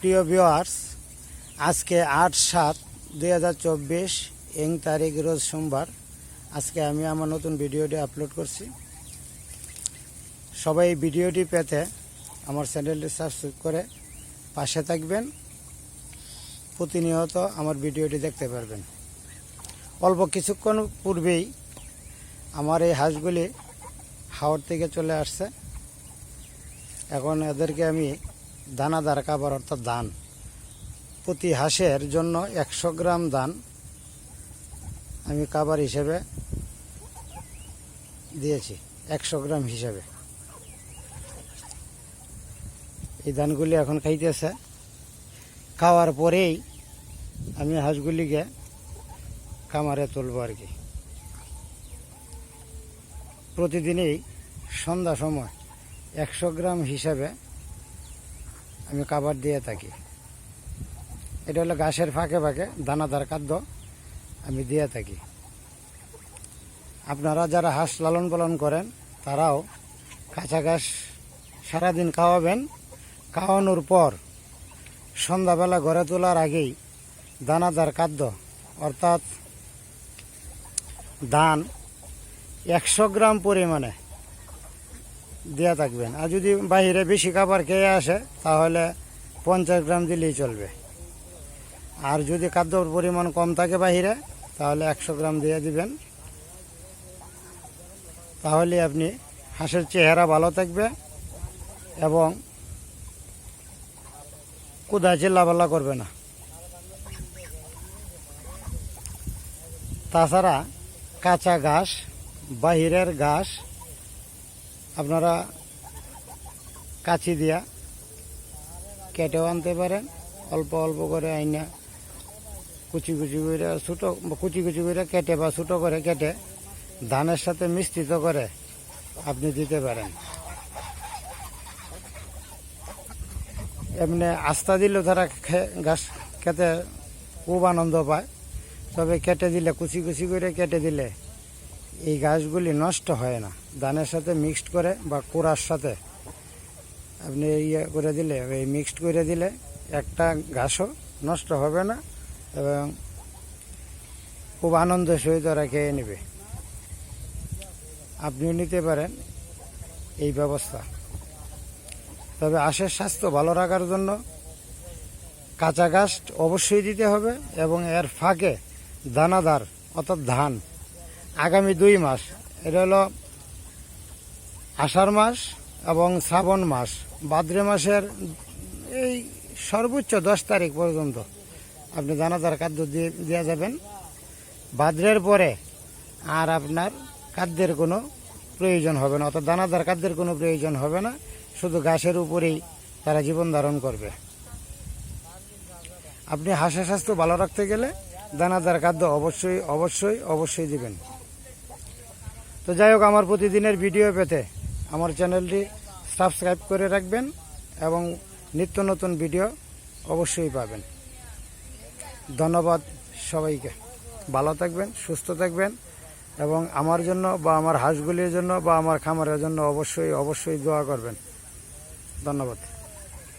প্রিয় ভিওয়ার্স আজকে আট সাত দুই হাজার চব্বিশ ইং তারিখ রোজ সোমবার। আজকে আমি আমার নতুন ভিডিওটি আপলোড করছি। সবাই এই ভিডিওটি পেতে আমার চ্যানেলটি সাবস্ক্রাইব করে পাশে থাকবেন। প্রতিনিয়ত আমার ভিডিওটি দেখতে পারবেন। অল্প কিছুক্ষণ পূর্বেই আমার এই হাঁসগুলি হাওড় থেকে চলে আসছে। এখন এদেরকে আমি দানাদার খাবার অর্থাৎ ধান। প্রতি হাঁসের জন্য একশো গ্রাম ধান আমি খাবার হিসেবে দিয়েছি, একশো গ্রাম হিসেবে। এই ধানগুলি এখন খাইতেছে। খাওয়ার পরেই আমি হাঁসগুলিকে খামারে তুলব আর কি। প্রতিদিনই সন্ধ্যা সময় একশো গ্রাম হিসাবে আমি খাবার দিয়ে থাকি। এটা হলো গাছের ফাঁকে ফাঁকে দানাদার খাদ্য আমি দিয়ে থাকি। আপনারা যারা হাঁস লালন পালন করেন, তারাও কাঁচা ঘাস সারাদিন খাওয়াবেন। খাওয়ানোর পর সন্ধ্যাবেলা ঘরে তোলার আগেই দানাদার খাদ্য, অর্থাৎ ধান একশো গ্রাম পরিমাণে দেওয়া থাকবেন আর যদি বাইরে বেশি খাবার খেয়ে আসে, তাহলে পঞ্চাশ গ্রাম দিলেই চলবে। আর যদি খাদ্যর পরিমাণ কম থাকে বাহিরে তাহলে একশো গ্রাম দিয়ে দিবেন। তাহলে আপনি হাঁসের চেহারা ভালো থাকবে এবং কোদা চিল্লাপাল্লা করবে না। তাছাড়া কাঁচা ঘাস, বাহিরের ঘাস আপনারা কাচি দিয়া কেটেও আনতে পারেন। অল্প অল্প করে আইনা কুচি কুচি করে ছোটো, কুচি কুচি করে কেটে বা ছোটো করে কেটে ধানের সাথে মিশ্রিত করে আপনি দিতে পারেন। এমনি আস্থা দিলেও তারা ঘাস খেতে খুব আনন্দ পায়। তবে কেটে দিলে, কুচি কুচি করে কেটে দিলে এই ঘাসগুলি নষ্ট হয় না। ধানের সাথে মিক্সড করে বা কোড়ার সাথে। আপনি ইয়ে করে দিলে, এই মিক্সড করে দিলে একটা ঘাসও নষ্ট হবে না এবং খুব আনন্দ সহিত ওরা খেয়ে নেবে। আপনিও নিতে পারেন এই ব্যবস্থা। তবে আশের স্বাস্থ্য ভালো রাখার জন্য কাঁচা ঘাস অবশ্যই দিতে হবে এবং এর ফাঁকে দানাদার, অর্থাৎ ধান আগামী দুই মাস। এটা হলো আষাঢ় মাস এবং শ্রাবণ মাস। ভাদ্রে মাসের এই সর্বোচ্চ দশ তারিখ পর্যন্ত আপনি দানাদার খাদ্য দিয়ে দেওয়া যাবেন। ভাদ্রের পরে আর আপনার খাদ্যের কোনো প্রয়োজন হবে না, অর্থাৎ দানাদার খাদ্যের কোনো প্রয়োজন হবে না, শুধু গাছের উপরেই তারা জীবন ধারণ করবে। আপনি হাঁসের স্বাস্থ্য ভালো রাখতে গেলে দানাদার খাদ্য অবশ্যই অবশ্যই অবশ্যই দিবেন। তো যাই হোক, আমার প্রতিদিনের ভিডিও পেতে আমার চ্যানেলটি সাবস্ক্রাইব করে রাখবেন এবং নিত্য নতুন ভিডিও অবশ্যই পাবেন। ধন্যবাদ সবাইকে। ভালো থাকবেন, সুস্থ থাকবেন এবং আমার জন্য বা আমার হাঁসগুলির জন্য বা আমার খামারের জন্য অবশ্যই অবশ্যই দোয়া করবেন। ধন্যবাদ।